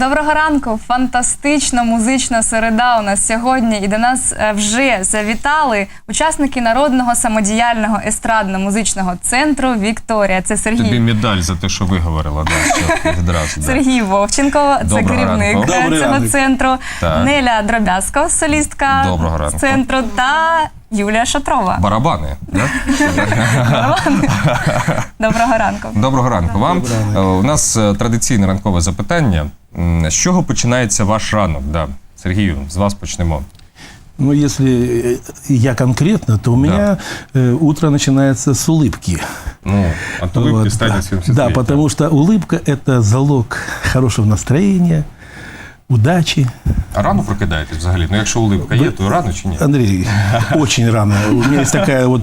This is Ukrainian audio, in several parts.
Доброго ранку! Фантастична музична середа у нас сьогодні. І до нас е, вже завітали учасники народного самодіяльного естрадно-музичного центру Вікторія. Це Сергій Тобі медаль за те, що виговорила, да, що відразу. Да. Сергій Вовченко, це Доброго керівник ранку. е, Добрий цього ранок. центру. Так. Неля Дробязко, солістка Доброго ранку. центру, та Юлія Шатрова. Барабани, да? Доброго ранку. Доброго ранку вам. Е, У нас е, традиційне ранкове запитання. М, З чого починається ваш ранок? Да. Сергію, з вас почнемо. Ну, если э, я конкретно, то у меня э, утро начинается с улыбки. Ну, а то ви Вот, підстані да. всім да, потому что улыбка – это залог хорошего настроения, удачи. А рано прокидаєтесь взагалі? Ну, якщо улипка є, то рано чи ні? Андрей, очень рано. У меня есть такая вот,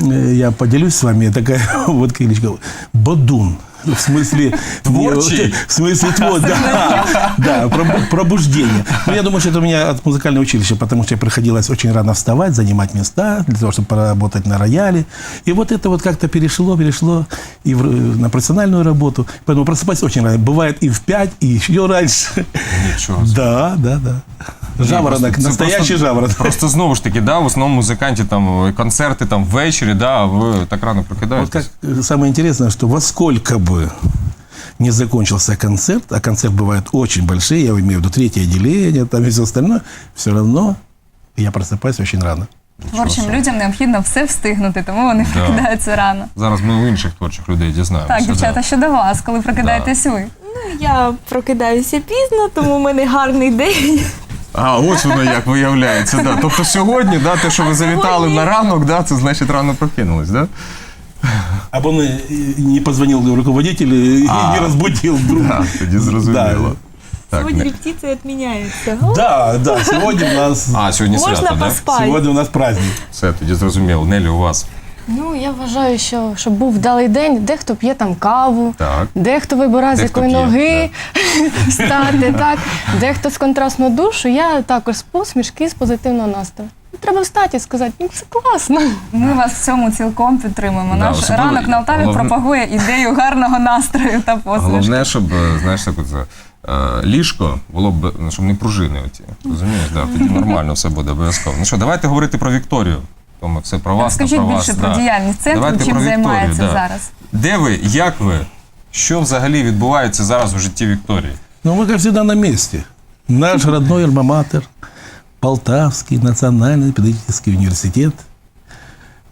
э, я поделюсь с вами, такая вот кличка – Бодун. В смысле... Творчий? В смысле твой, да. Да, пробу- пробуждение. Ну, я думаю, что это у меня от музыкального училища, потому что приходилось очень рано вставать, занимать места, для того, чтобы поработать на рояле. И вот это вот как-то перешло, перешло и в- на профессиональную работу. Поэтому просыпаюсь очень рано. Бывает и в 5, и еще раньше. Нічого. собі. Да, да, да. Жаворонок, Просто- це настоящий просто- жаворонок. Просто знову ж таки, да, в основному музиканті там концерти там ввечері, да, а ви так рано Вот прокидаєтесь. как э, самое интересное, что во сколько бы не закончился концерт, а концерт бывает очень большие, я имею в виду третье отделение, там и все остальное, все равно я просыпаюсь очень рано. Творчим людям необхідно все встигнути, тому вони Да. прокидаються рано. Зараз ми у інших творчих людей дізнаємося. Так, дівчата, да. щодо вас, коли прокидаєтесь ви? Я прокидаюся пізно, тому в мене гарний день. А, ось воно як виявляється. Да. Тобто сьогодні, да, те, що ви завітали сьогодні? на ранок, да, це значить рано прокинулись, да? А он э, не позвонил руководителю и А. не разбудил вдруг. Да, тоді зрозуміло. Так, Сьогодні не- репетиція відміняється. Да, да, сегодня у нас, А, сьогодні Можна свято, да? поспати. сегодня у нас праздник. Все, тоді зрозуміло. Нелі, у вас. Ну, я вважаю, що щоб був вдалий день, дехто п'є там каву, Так. дехто вибирає, з Дехто якої п'є, ноги стати, так. Дехто з контрастного душу, я також з посмішки, з позитивного настрою. Треба встати і сказати, ну це класно. Ми вас в цьому цілком підтримуємо. Да, Наш особливо ранок на Алтаві головне- пропагує ідею гарного настрою та посмішки. Головне, щоб, е, знаєш, так от, е, ліжко було б, ну, щоб не пружини оті. Розумієш, да, тоді нормально все буде обов'язково. Ну що, давайте говорити про Вікторію. Тому це про вас, Скажіть про вас. більше про да. діяльність центру, Давайте чим про Вікторію, займається да. зараз. Де ви, як ви? Що взагалі відбувається зараз у житті Вікторії? Ну, мы, как всегда, на месте. Наш родной альма-матер, Полтавский национальный педагогический университет.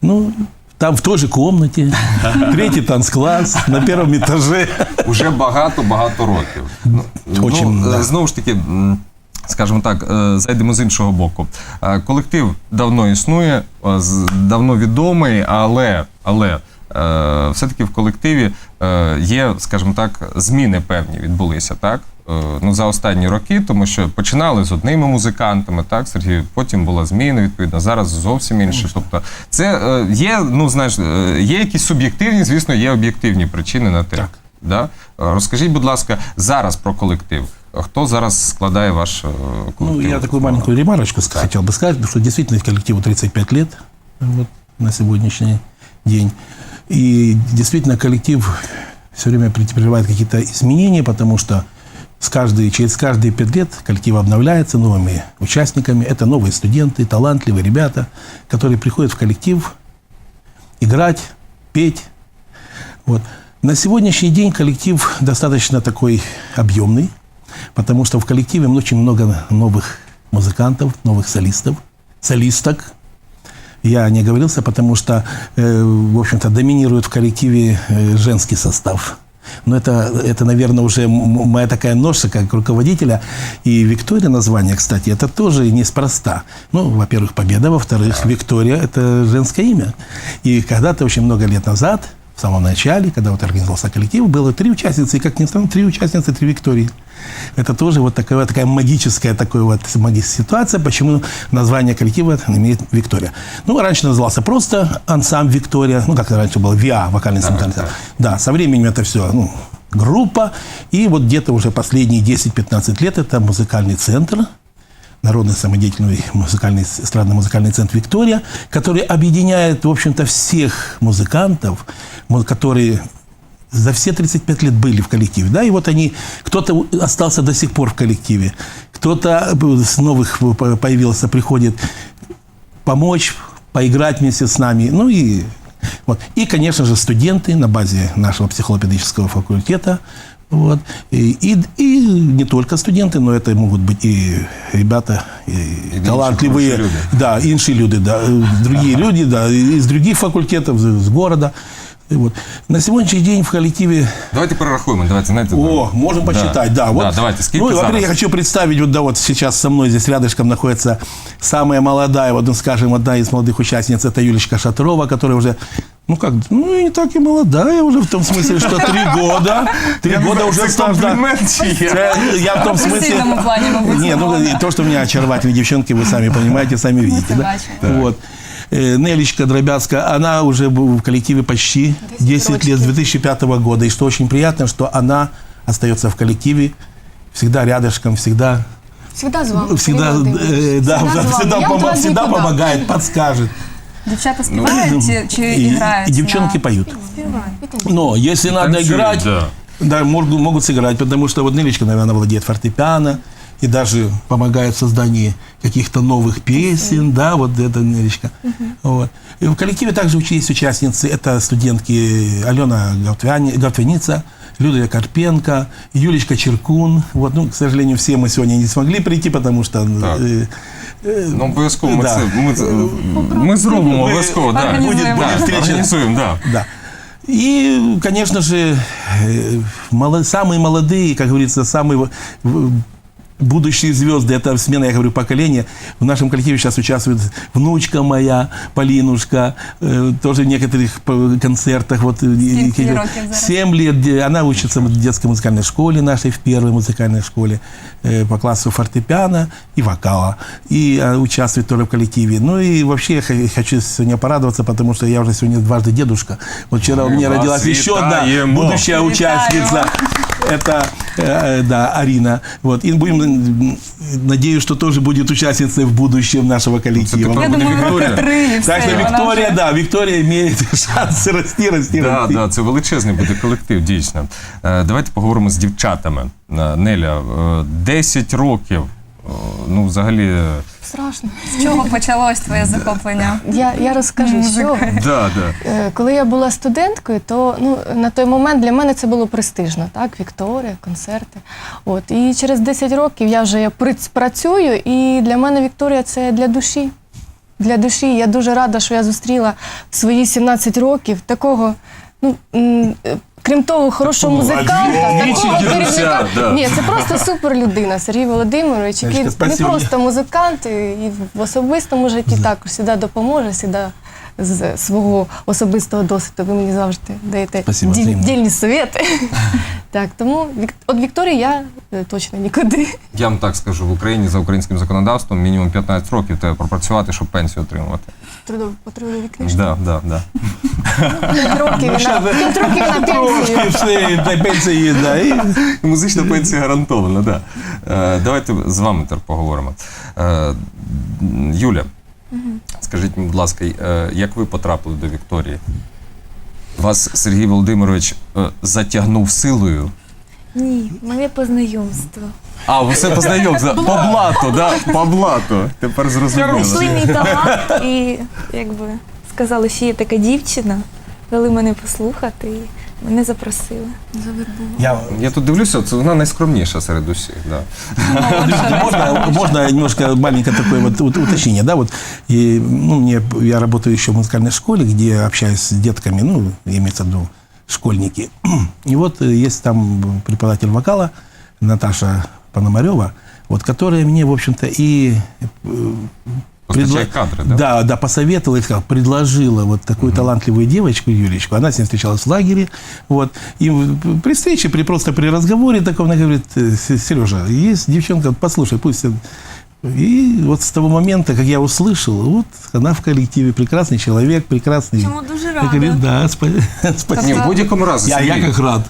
Ну, там в той же комнате, третий танцкласс, на первом этаже. Уже багато-багато років. Ну, Очень, ну, да. Знову ж таки, скажімо так, е, зайдемо з іншого боку. Е, Колектив давно існує, е, давно відомий, але, але все-таки в колективі є, скажімо так, зміни певні відбулися, так? Е, Ну, за останні роки, тому що починали з одними музикантами, так, Сергій, потім була зміна, відповідно, зараз зовсім інше. Тобто, це е, є, ну знаєш, е, є якісь суб'єктивні, звісно, є об'єктивні причини на те. Так. Да? Розкажіть, будь ласка, зараз про колектив. Хто зараз складає ваш колектив? Ну, я такую маленькую ремарочку ска- хотел бы сказать, потому что действительно коллективу 35 лет вот, на сегодняшний день. И действительно коллектив все время претерпевает какие-то изменения, потому что с каждой, через каждые пять лет коллектив обновляется новыми участниками. Это новые студенты, талантливые ребята, которые приходят в коллектив играть, петь. Вот. На сегодняшний день коллектив достаточно такой объемный, потому что в коллективе очень много новых музыкантов, новых солистов, солисток. Я не оговорился, потому что, э, в общем-то, доминирует в коллективе э, женский состав. Но это, это, наверное, уже моя такая ножка как руководителя. И Виктория название, кстати, это тоже неспроста. Ну, во-первых, победа, во-вторых, Виктория – это женское имя. И когда-то, очень много лет назад, в самом начале, когда вот организовался коллектив, было три участницы, и, как ни странно, три участницы, три Виктории. Это тоже вот такая, такая магическая такой вот ситуация, почему название коллектива имеет Виктория. Ну, раньше назывался просто ансамбль Виктория, ну, как раньше был ВИА, вокальный ансамбль. Да, со временем это все, ну, группа, и вот где-то уже последние 10-15 лет это музыкальный центр, Народный самодеятельный музыкальный, эстрадно-музыкальный центр «Виктория», который объединяет, в общем-то, всех музыкантов, му- которые за все 35 лет были в коллективе, да, и вот они, кто-то остался до сих пор в коллективе, кто-то э, с новых по- появился, приходит помочь, поиграть вместе с нами, ну и вот. И, конечно же, студенты на базе нашего психолого-педагогического факультета, вот. И, и, и не только студенты, но это могут быть и ребята, и інші талантливые, хороші люди. да, інші люди, да, э, другие люди, да, из других факультетов, из из города. И Вот. На сегодняшний день в коллективе Давайте перерахуємо. Давайте, знаєте, о, да. можем посчитать, да. вот. Да, давайте, скільки ну, и, во-первых, зараз? я хочу представить, вот, да, вот сейчас со мной здесь рядышком находится самая молодая, вот, ну, скажем, одна из молодых участниц, это Юлечка Шатрова, которая уже, ну как, ну и не так и молодая уже, в том смысле, что три года, три года уже Це стаж, да. комплімент чи є? Це Я в том В смысле... професійному плані, мабуть, Не, ну задоволена. то, что у меня очаровательные девчонки, вы сами понимаете, сами видите. Да? Бачу. Вот. Э, Нелечка Дробяцкая, она уже в коллективе почти 10 лет, с 2005 года. И что очень приятно, что она остается в коллективе, всегда рядышком, всегда, Всегда з вами. всегда, Сергій Володимирович. э, да, Всегда з вами. всегда, Я от помо- вас всегда нікуди. помогает, подскажет. Дівчата співають чи, чи и, грають? и девчонки на- поют. Но если надо Танцуют, играть, да. да, могут, могут сыграть, потому что вот Нелечка, наверное, владеет фортепиано и даже помогает в создании каких-то новых песен, да, вот это Нелечка. Вот. И в коллективе также уч- есть участницы, это студентки Алена Галтвяни- Галтвяница, Люда Карпенко, Юлечка Черкун. Вот, ну, к сожалению, все мы сегодня не смогли прийти, потому что... Так. э, Ну, обов'язково ми Да. це ми, це- ми зробимо обов'язково. Да. Організуємо. Да, Буде встреча. Організуємо, да. Да. И, конечно же, э, моло- самые молодые, как говорится, самые в- будущие звезды, это смена, я говорю, поколения. В нашем коллективе сейчас участвует внучка моя, Полинушка, э, тоже в некоторых концертах. Вот, э, э? Семь лет. Она учится в детской музыкальной школе нашей, в первой музыкальной школе э, по классу фортепиано и вокала. И э, участвует тоже в коллективе. Ну и вообще я хочу сегодня порадоваться, потому что я уже сегодня дважды дедушка. Вот вчера у Мы меня вас родилась еще одна витаем. будущая Витаем. участница. Это, э, да, Арина. Вот. И будем, надеюсь, что тоже будет участницей в будущем нашего коллектива. Я думаю, Вікторія. три. Так что і Виктория, да, Виктория имеет шансы расти, расти, Да, расти. да, це величезний буде колектив, дійсно. Е, Давайте поговоримо з дівчатами. Е, Неля, е, 10 років. Ну, взагалі, е, Страшно. З чого почалось твоє захоплення? Я, я розкажу, що да, да. Е, коли я була студенткою, то ну, на той момент для мене це було престижно, так? Вікторія, концерти. От. І через 10 років я вже приц- працюю, і для мене Вікторія це для душі. Для душі. Я дуже рада, що я зустріла в свої 17 років такого. Ну, м, е, крім того, хорошого Такого музиканта, такого керівника. да. Ні, це просто супер людина, Сергій Володимирович, який не спасибо. просто музикант, і в особистому житті також завжди допоможе, завжди з свого особистого досвіду. Ви мені завжди даєте дільні совєти. Так, тому від Вікторії я е, точно нікуди. Я вам так скажу, в Україні за українським законодавством мінімум 15 років треба пропрацювати, щоб пенсію отримувати. Трудово по трудовій книжці. Да, да, да. П'ять років на пенсію. Трошки на пенсии, да. І Музична пенсія гарантована, да. Е, давайте з вами тепер поговоримо. Е, Юля, скажіть, будь ласка, е, як ви потрапили до Вікторії? Вас Сергій Володимирович е, затягнув силою. Ні, мене по знайомству. А, все познайомилися. По блату, да? По блату. Тепер зрозуміло. Знайшли мій талант і якби сказали, що є така дівчина, дали мене послухати і мене запросили. я Я тут дивлюся, це вона найскромніша серед усіх. Да. можно, можно немножко маленькое такое вот ут- уточнение, да, вот и, ну, мне, я работаю еще в музыкальной школе, где общаюсь с детками, ну, имеется в виду школьники. И вот э, есть там преподаватель вокала Наташа Пономарева, вот, которая мне, в общем-то, и э, Постачає Предла- кадри, да? Да, да, посоветовала, сказала, предложила вот такую талантливую девочку, Юлечку. Она с ней встречалась в лагере. Вот. И при встрече, при, просто при разговоре таком, она говорит, Сережа, есть девчонка, послушай, пусть... это». И вот с того момента, как я услышал, вот она в коллективе, прекрасный человек, прекрасный... Чому дуже Я рада. говорю, да, спа- Ні, спасибо. в будь-якому разі. Я, я Сергій, как рад.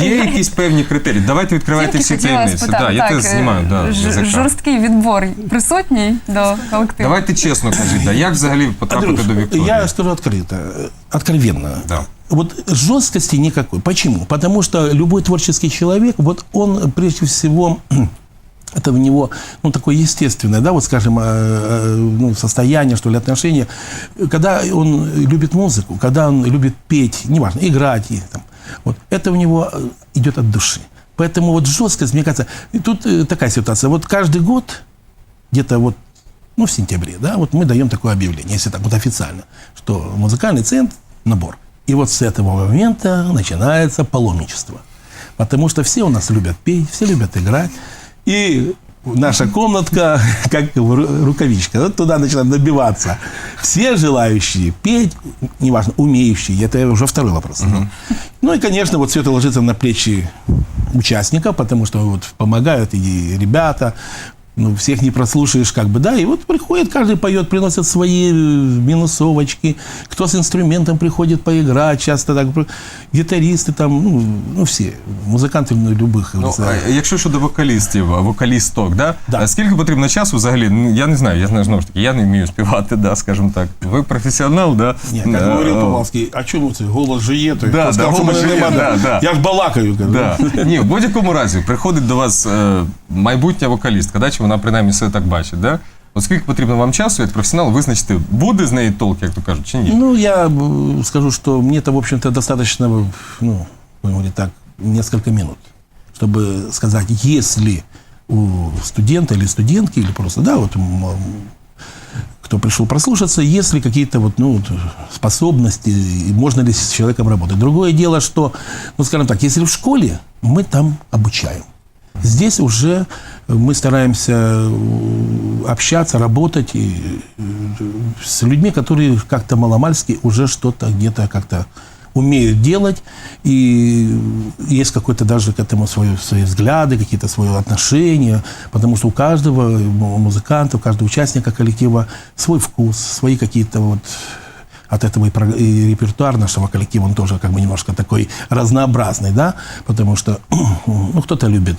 Є якісь певні критерії. Давайте відкривайте Тільки всі хотіла таємниці. спитати, Да, я так, теж знімаю да, е, ж- язика. жорсткий відбор присутній до колективу. Давайте чесно кажіть, да, як взагалі потрапити Андрюш, до Вікторії? я скажу открыто, э, откровенно. Да. вот жесткости никакой. Почему? Потому что любой творческий человек, вот он прежде всего это в него, ну, такое естественное, да, вот, скажем, э, э, ну, состояние, что ли, отношение, когда он любит музыку, когда он любит петь, неважно, играть, и, там, вот, это у него э, идет от души. Поэтому вот жесткость, мне кажется, и тут такая ситуация, вот каждый год, где-то вот, ну, в сентябре, да, вот мы даем такое объявление, если так вот официально, что музыкальный центр, набор. И вот с этого момента начинается паломничество. Потому что все у нас любят петь, все любят играть. И наша комнатка, как рукавичка, вот туда начинаем набиваться. Все желающие петь, неважно, умеющие, это уже второй вопрос. Ну и, конечно, вот все это ложится на плечи участников, потому что вот помогают и ребята, ну, всех не прослушаешь, как бы, да, и вот приходит, каждый поет, приносит свои э, минусовочки, кто с инструментом приходит поиграть, часто так, про- гитаристы там, ну, ну все, музиканти ну, любих. Ну, говорится. а якщо щодо вокалістів, вокалісток, да? Да. А скільки потрібно часу взагалі? Ну, я не знаю, я знаю, знову ж таки, я не вмію співати, да, скажімо так. Ви професіонал, да? Ні, як Е, говорив е, Павловський, а чому це голос же є, то Да, хто да, сказав, що голос мене же є, нема, да, да. я ж балакаю. кажу. Да. Ні, в будь-якому разі приходить до вас е, майбутня вокалістка, да, чи вона принаймні себе так бачить, да? От скільки потрібно вам часу, як професіонал, визначити, буде з неї толк, як то кажуть, чи ні? Ну, я э, скажу, что мне-то, в общем-то, достаточно, ну, будем говорить так, несколько минут, чтобы сказать, если у студента или студентки, или просто, да, вот м, м, кто пришел прослушаться, есть ли какие-то вот, ну, вот способности, и можно ли с человеком работать. Другое дело, что, ну, скажем так, если в школе, мы там обучаем. Здесь уже мы стараемся э, общаться, работать и, э, с людьми, которые как-то маломальски уже что-то где-то как-то умеют делать, и есть какой-то даже к этому свое, свои взгляды, какие-то свои отношения, потому что у каждого му- музыканта, у каждого участника коллектива свой вкус, свои какие-то вот от этого и, и репертуар нашего коллектива, он тоже как бы немножко такой разнообразный, да, потому что ну, кто-то любит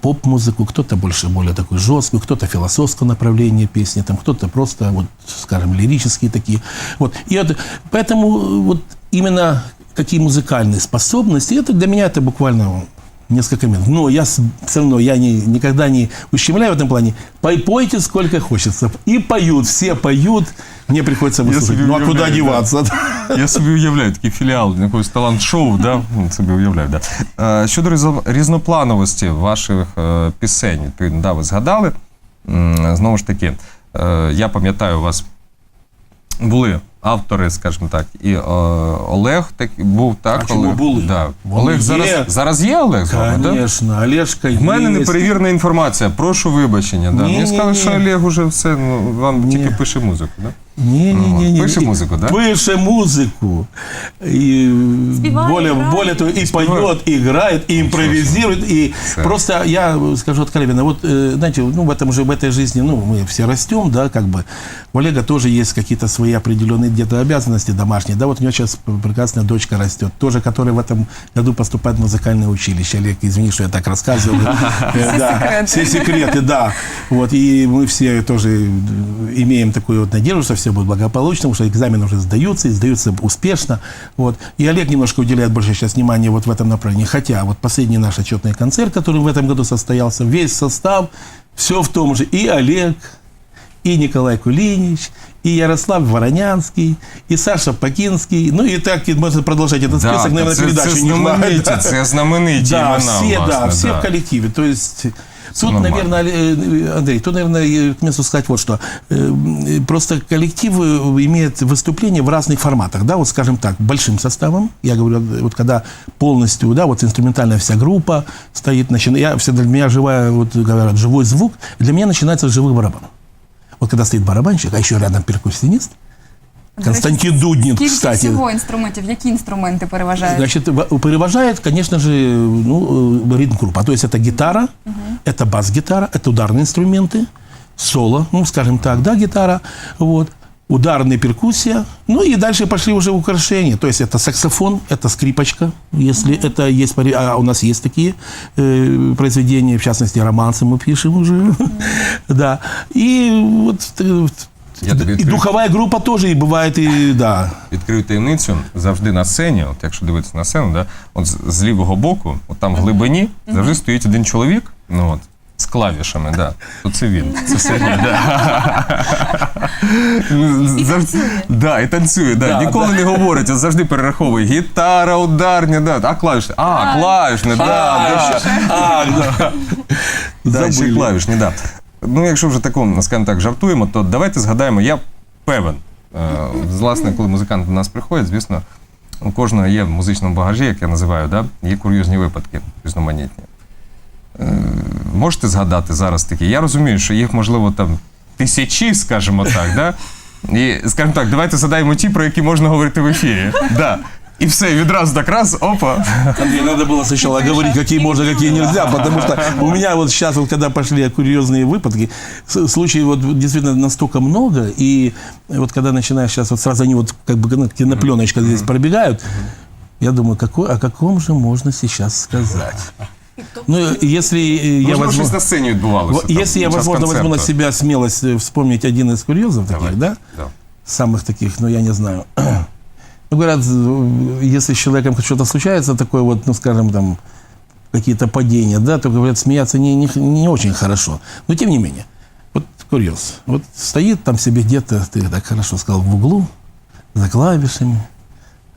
поп-музыку, кто-то больше более такой жесткую, кто-то философского направления песни, там кто-то просто, вот, скажем, лирические такие. Вот. И вот, поэтому вот именно какие музыкальные способности, это для меня это буквально несколько минут. Но я с- все равно я не, никогда не ущемляю в этом плане. Пой- Пойте сколько хочется. И поют, все поют. Мне приходится выслушать. Ну а куда да. деваться? Я собі уявляю такий філіал якогось талант-шоу, да? Ну, собі уявляю, да. Е, Щодо різноплановості ваших е, пісень, відповідно, да, ви згадали. М, Знову ж таки, е, я пам'ятаю, у вас були автори, скажімо так, і е, Олег так, був так. А чому Олег, були? Да. Вони Олег є. зараз, зараз є Олег з вами, так? Конечно, Олежка В мене есть. неперевірена інформація, прошу вибачення. Да. Ні, Мені ні, сказали, ні. що Олег уже все, ну, вам Ні. тільки пише музику, да? Не, не, не, не. Пише музыку, да? Пише музыку. И Спевает, более, играет. более того, и Спевает. поет, и играет, и импровизирует. И Да. просто я скажу откровенно, вот, э, знаете, ну, в этом же, в этой жизни, ну, мы все растем, да, как бы. У Олега тоже есть какие-то свои определенные где-то обязанности домашние, да, вот у него сейчас прекрасная дочка растет, тоже, которая в этом году поступает в музыкальное училище. Олег, извини, что я так рассказывал. Э, да, секреты. Все секреты, да. Вот, и мы все тоже э, имеем такую вот надежду, что все будет благополучно, потому что экзамены уже сдаются, и сдаются успешно. Вот. И Олег немножко уделяет больше сейчас внимания вот в этом направлении. Хотя вот последний наш отчетный концерт, который в этом году состоялся, весь состав, все в том же. И Олег, и Николай Кулинич, и Ярослав Воронянский, и Саша Пакинский. Ну и так и можно продолжать этот Да, список, наверное, це, передачу це не хватит. знамениті, це знамениті Да, імена, все, власне, да, все да. в коллективе. То есть тут, нормально. наверное, э, Андрей, тут, наверное, э, к месту сказать вот что. Э, м, Просто коллектив э, имеет выступления в разных форматах, да, вот скажем так, большим составом. Я говорю, э, вот когда полностью, да, вот инструментальная вся группа стоит, начина- я всегда для меня живая, вот говорят, живой звук, для меня начинается с живых барабанов. Вот когда стоит барабанщик, а еще рядом перкуссионист, До Константин речі, Дуднин, Скільки кстати. всього інструментів? Які інструменти переважають? Значит, в- переважает, конечно же, ну, э, ритм-группа. То есть это гитара, это бас-гитара, это ударные инструменты, соло, ну, скажем так, да, гитара, вот, ударная перкуссия, ну и дальше пошли уже украшения. То есть это саксофон, это скрипочка, если это есть, пори- а у нас есть такие э, произведения, в частности, романсы мы пишем уже, да. И вот э, Я тобі И відкрию, духовая группа тоже, и бывает, и да. відкрию таємницю. Завжди на сцені, от якщо дивитися на сцену, да, от з, з лівого боку, от там в глибині, завжди стоїть один чоловік, ну от. З клавішами, да. То це він. Це Сергій, да. І танцює. Да, і танцює, да. Да, Ніколи не говорить, а завжди перераховує. Гітара, ударня, да. А клавішні. А, клавішні, да, да. А, да. Да, ще й клавішні, да. Ну, якщо вже такому, скажімо так, жартуємо, то давайте згадаємо, я певен. е, Власне, коли музиканти до нас приходять, звісно, у кожного є в музичному багажі, як я називаю, да, є курйозні випадки різноманітні. Е, Можете згадати зараз такі? Я розумію, що їх, можливо, там тисячі, скажімо так, да? І, скажімо так, давайте згадаємо ті, про які можна говорити в ефірі. Да. І все, і відразу так раз, опа. Андрей, надо было сначала говорить, какие можно, какие нельзя, потому что у меня вот сейчас, вот когда пошли курьезные выпадки, с- случаев вот действительно настолько много, и вот когда начинаешь сейчас, вот сразу они вот как бы ну, кинопленочка здесь пробегают, я думаю, какой, о каком же можно сейчас сказать? Ну, если э, я Можливо, возьму... щось на сцені відбувалося. Вот там, Если я, під час возможно, возьму на концерту. себя смелость э, вспомнить один из курьезов таких, Давай. да? Да. самых таких, ну, я не знаю. Ну, говорят, э, если с человеком что-то случается, такое вот, ну, скажем, там, какие-то падения, да, то, говорят, смеяться не, не, не очень хорошо. Но, тем не менее, вот курьез. Вот стоит там себе где-то, ты так хорошо сказал, в углу, за клавишами,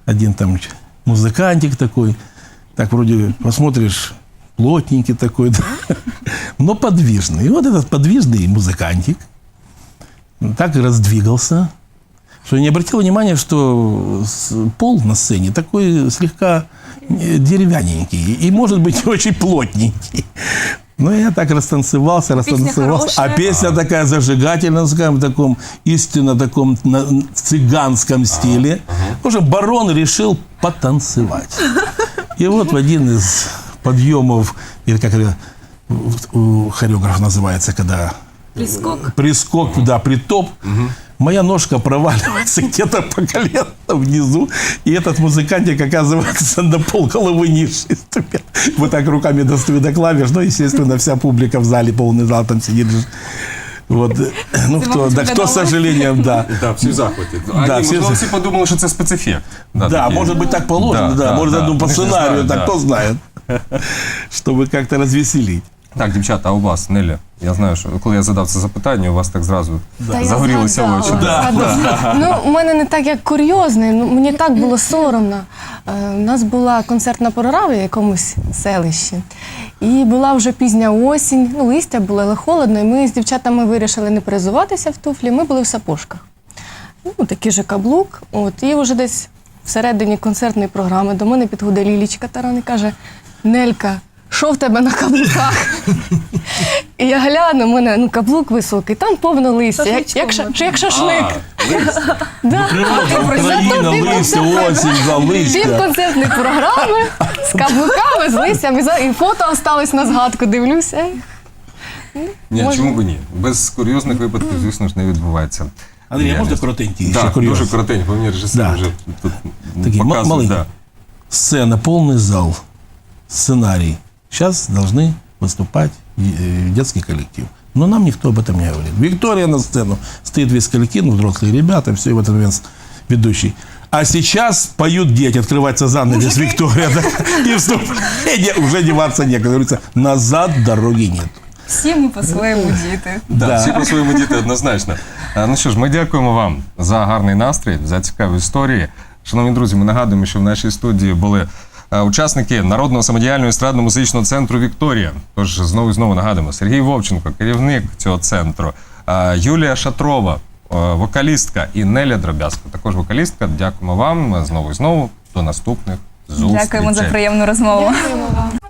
один там ч- музыкантик такой, так вроде посмотришь, плотненький такой, да, но подвижный. И вот этот подвижный музыкантик так и раздвигался, что я не обратил внимания, что пол на сцене такой слегка э, деревянненький и, может быть, очень плотненький. Ну, я так растанцевался, растанцевался. А хорошая. песня такая зажигательная, скажем, в таком истинно таком на- цыганском стиле. Уже барон решил потанцевать. И вот в один из подъемов, или как это у- у хореограф называется, когда Прискок. прискок, да, притоп. Моя ножка проваливается где-то по колено внизу, и этот музыкантик оказывается на пол головы ниже ступен. Вот так руками достаю до клавиш, ну, естественно, вся публика в зале, полный зал там сидит. же. Вот, ну, кто, мабуть, да, кто, с виглядало. сожалением, да. Да, всі в захваті. А Да, ні, всі можливо, в- всі подумали, що це спецефект. Да, такий. может быть, так положено, Да, да, да, может, да. я думаю, по Мы ж не сценарию, знаем, так да. кто знает. Чтобы как-то развеселить. Так, дівчата, а у вас, Нелі, я знаю, що коли я задав це запитання, у вас так зразу Та я загорілися згадала, очі. згадала. Ну, у мене не так, як курйозний, ну, мені так було соромно. Е, У нас була концертна програма в якомусь селищі. І була вже пізня осінь, ну, листя було, але холодно, і ми з дівчатами вирішили не перезуватися в туфлі, ми були в сапожках. Ну, такий же каблук. От, і вже десь всередині концертної програми до мене підходить Лілічка Таран і каже: Нелька, що в тебе на каблуках? І я гляну, у мене ну, каблук високий, там повно листя, як, як, ша- як шашлик. Да. Украина, Зато листья, осень, за Пів листья. концертної програми з каблуками, з листям, і, за- і фото осталось на згадку. Дивлюся. Ні, Може- чому б ні? Без курйозних випадків, звісно ж, не відбувається. Андрей, а діяльність. можно коротенький еще Так, курьез? дуже коротенько, бо мені режисер Да. вже тут Такий ма- показує. маленький. Да. Сцена, полный зал, сценарий Сейчас должны выступать э, детский коллектив. Но нам никто об этом не говорит. Виктория на сцену. Стоит весь коллектив, ну, взрослые ребята, все, и в этот момент ведущий. А сейчас поют дети, открывается занавес Виктория, да, и вступление, уже деваться некуда. Говорится, назад дороги нет. Всі ми по-своєму діти. Да, Да. всі по своєму діти однозначно. А, Ну що ж, ми дякуємо вам за гарний настрій, за цікаві історії. Шановні друзі, ми нагадуємо, що в нашій студії були е, учасники народного самодіяльного естрадно-музичного центру Вікторія. Тож знову і знову нагадуємо: Сергій Вовченко, керівник цього центру, е, Юлія Шатрова, е, вокалістка і Неля Дробязко, також вокалістка. Дякуємо вам знову і знову. До наступних зустрічей. Дякуємо за приємну розмову. Дякуємо вам.